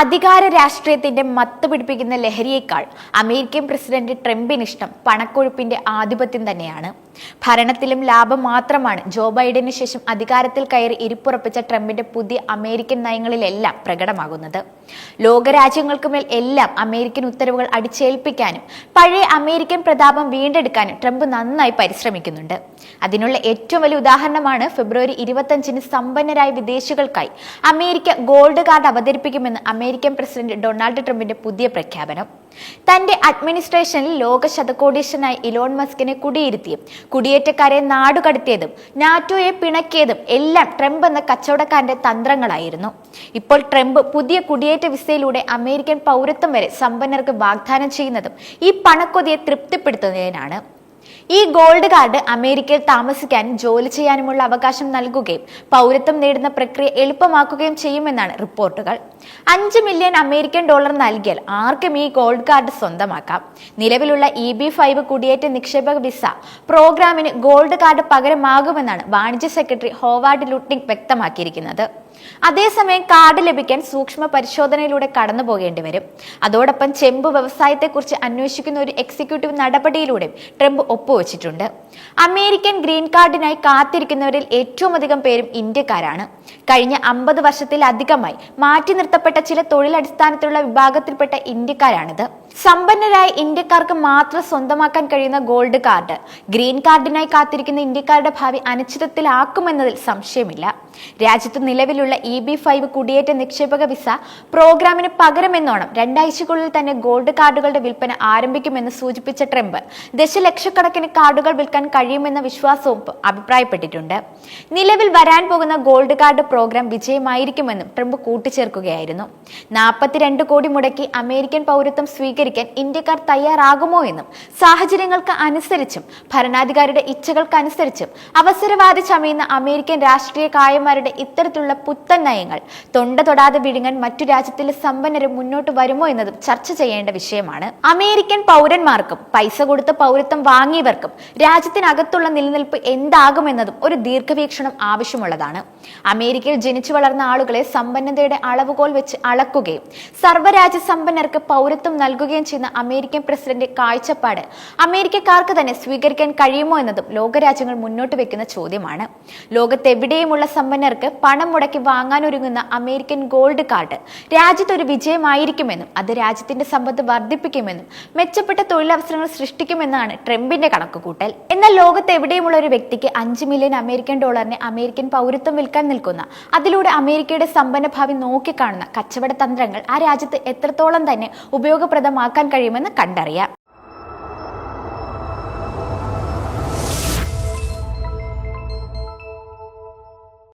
അധികാര രാഷ്ട്രീയത്തിന്റെ മത്ത് പിടിപ്പിക്കുന്ന ലഹരിയേക്കാൾ അമേരിക്കൻ പ്രസിഡന്റ് ട്രംപിന് ഇഷ്ടം പണക്കൊഴുപ്പിന്റെ ആധിപത്യം തന്നെയാണ്. ഭരണത്തിലും ലാഭം മാത്രമാണ് ജോ ബൈഡന് ശേഷം അധികാരത്തിൽ കയറി ഇരിപ്പുറപ്പിച്ച ട്രംപിന്റെ പുതിയ അമേരിക്കൻ നയങ്ങളിലെല്ലാം പ്രകടമാകുന്നത്. ലോകരാജ്യങ്ങൾക്ക് മേൽ എല്ലാം അമേരിക്കൻ ഉത്തരവുകൾ അടിച്ചേൽപ്പിക്കാനും പഴയ അമേരിക്കൻ പ്രതാപം വീണ്ടെടുക്കാനും ട്രംപ് നന്നായി പരിശ്രമിക്കുന്നുണ്ട്. അതിനുള്ള ഏറ്റവും വലിയ ഉദാഹരണമാണ് ഫെബ്രുവരി ഇരുപത്തഞ്ചിന് സമ്പന്നരായ വിദേശികൾക്കായി അമേരിക്ക ഗോൾഡ് കാർഡ് അവതരിപ്പിക്കുമെന്ന് അമേരിക്കൻ പ്രസിഡന്റ് ഡൊണാൾഡ് ട്രംപിന്റെ പുതിയ പ്രഖ്യാപനം. തന്റെ അഡ്മിനിസ്ട്രേഷനിൽ ലോക ശതകോടീശനായി ഇലോൺ മസ്കിനെ കുടിയിരുത്തിയും കുടിയേറ്റക്കാരെ നാടുകടത്തിയതും നാറ്റോയെ പിണക്കിയതും എല്ലാം ട്രംപ് എന്ന കച്ചവടക്കാരന്റെ തന്ത്രങ്ങളായിരുന്നു. ഇപ്പോൾ ട്രംപ് പുതിയ കുടിയേറ്റ വിസയിലൂടെ അമേരിക്കൻ പൗരത്വം വരെ സമ്പന്നർക്ക് വാഗ്ദാനം ചെയ്യുന്നതും ഈ പണക്കൊതിയെ തൃപ്തിപ്പെടുത്തുന്നതിനാണ്. ഈ ഗോൾഡ് കാർഡ് അമേരിക്കയിൽ താമസിക്കാനും ജോലി ചെയ്യാനുമുള്ള അവകാശം നൽകുകയും പൗരത്വം നേടുന്ന പ്രക്രിയ എളുപ്പമാക്കുകയും ചെയ്യുമെന്നാണ് റിപ്പോർട്ടുകൾ. അഞ്ച് മില്യൺ അമേരിക്കൻ ഡോളർ നൽകിയാൽ ആർക്കും ഈ ഗോൾഡ് കാർഡ് സ്വന്തമാക്കാം. നിലവിലുള്ള ഇ ബി ഫൈവ് കുടിയേറ്റ നിക്ഷേപക വിസ പ്രോഗ്രാമിന് ഗോൾഡ് കാർഡ് പകരമാകുമെന്നാണ് വാണിജ്യ സെക്രട്ടറി ഹോവാർഡ് ലുട്ടിംഗ് വ്യക്തമാക്കിയിരിക്കുന്നത്. അതേസമയം കാർഡ് ലഭിക്കാൻ സൂക്ഷ്മ പരിശോധനയിലൂടെ കടന്നു പോകേണ്ടി വരും. അതോടൊപ്പം ചെമ്പ് വ്യവസായത്തെക്കുറിച്ച് അന്വേഷിക്കുന്ന ഒരു എക്സിക്യൂട്ടീവ് നടപടിയിലൂടെ ട്രംപ് ഒപ്പുവെച്ചിട്ടുണ്ട്. അമേരിക്കൻ ഗ്രീൻ കാർഡിനായി കാത്തിരിക്കുന്നവരിൽ ഏറ്റവും അധികം പേരും ഇന്ത്യക്കാരാണ്. കഴിഞ്ഞ അമ്പത് വർഷത്തിലധികമായി മാറ്റി നിർത്തപ്പെട്ട ചില തൊഴിലടിസ്ഥാനത്തിലുള്ള വിഭാഗത്തിൽപ്പെട്ട ഇന്ത്യക്കാരാണിത്. സമ്പന്നരായ ഇന്ത്യക്കാർക്ക് മാത്രം സ്വന്തമാക്കാൻ കഴിയുന്ന ഗോൾഡ് കാർഡ് ഗ്രീൻ കാർഡിനായി കാത്തിരിക്കുന്ന ഇന്ത്യക്കാരുടെ ഭാവി അനിശ്ചിതത്തിലാക്കുമെന്നതിൽ സംശയമില്ല. രാജ്യത്ത് നിലവിലുള്ള ഇ ബി ഫൈവ് കുടിയേറ്റ നിക്ഷേപക വിസ പ്രോഗ്രാമിന് പകരമെന്നോണം രണ്ടാഴ്ചക്കുള്ളിൽ തന്നെ ഗോൾഡ് കാർഡുകളുടെ വിൽപ്പന ആരംഭിക്കുമെന്ന് സൂചിപ്പിച്ച ട്രംപ് ദശലക്ഷക്കണക്കിന് കാർഡുകൾ വിൽക്കാൻ കഴിയുമെന്ന വിശ്വാസവും അഭിപ്രായപ്പെട്ടിട്ടുണ്ട്. നിലവിൽ വരാൻ പോകുന്ന ഗോൾഡ് കാർഡ് പ്രോഗ്രാം വിജയമായിരിക്കുമെന്നും ട്രംപ് കൂട്ടിച്ചേർക്കുകയായിരുന്നു. നാൽപ്പത്തിരണ്ട് കോടി മുടക്കി അമേരിക്കൻ പൗരത്വം സ്വീകരിക്കാൻ ഇന്ത്യക്കാർ തയ്യാറാകുമോ എന്നും സാഹചര്യങ്ങൾക്ക് അനുസരിച്ചും ഭരണാധികാരിയുടെ ഇച്ഛകൾക്കനുസരിച്ചും അവസരവാദി ചമയുന്ന അമേരിക്കൻ രാഷ്ട്രീയ കായന്മാരുടെ ഇത്തരത്തിലുള്ള പുത്തൻ നയങ്ങൾ തൊണ്ട തൊടാതെ വിഴുങ്ങാൻ മറ്റു രാജ്യത്തിലെ സമ്പന്നരും മുന്നോട്ട് വരുമോ എന്നതും ചർച്ച ചെയ്യേണ്ട വിഷയമാണ്. അമേരിക്കൻ പൗരന്മാർക്കും പൈസ കൊടുത്ത പൗരത്വം വാങ്ങിയവർക്കും രാജ്യത്തിനകത്തുള്ള നിലനിൽപ്പ് എന്താകുമെന്നതും ഒരു ദീർഘവീക്ഷണം ആവശ്യമുള്ളതാണ്. അമേരിക്കയിൽ ജനിച്ചു വളർന്ന ആളുകളെ സമ്പന്നതയുടെ അളവുകോൽ വെച്ച് അളക്കുകയും സർവരാജ്യ സമ്പന്നർക്ക് പൗരത്വം നൽകുകയും ചെയ്യുന്ന അമേരിക്കൻ പ്രസിഡന്റ് കാഴ്ചപ്പാട് അമേരിക്കക്കാർക്ക് തന്നെ സ്വീകരിക്കാൻ കഴിയുമോ എന്നതും ലോകരാജ്യങ്ങൾ മുന്നോട്ട് വെക്കുന്ന ചോദ്യമാണ്. ലോകത്തെവിടെയുമുള്ള സമ്പന്നർക്ക് പണം മുടക്കി വാങ്ങാനൊരുങ്ങുന്ന അമേരിക്കൻ ഗോൾഡ് കാർഡ് രാജ്യത്തൊരു വിജയമായിരിക്കുമെന്നും അത് രാജ്യത്തിന്റെ സമ്പത്ത് വർദ്ധിപ്പിക്കുമെന്നും മെച്ചപ്പെട്ട തൊഴിലവസരങ്ങൾ സൃഷ്ടിക്കുമെന്നാണ് ട്രംപിന്റെ കണക്കുകൂട്ടൽ. എന്നാൽ ലോകത്ത് എവിടെയുമുള്ള ഒരു വ്യക്തിക്ക് അഞ്ച് മില്യൺ അമേരിക്കൻ ഡോളറിന് അമേരിക്കൻ പൗരത്വം വിൽക്കാൻ നിൽക്കുന്ന അതിലൂടെ അമേരിക്കയുടെ സമ്പന്ന ഭാവി നോക്കിക്കാണുന്ന കച്ചവട തന്ത്രങ്ങൾ ആ രാജ്യത്ത് എത്രത്തോളം തന്നെ ഉപയോഗപ്രദമാക്കാൻ കഴിയുമെന്ന് കണ്ടറിയാം.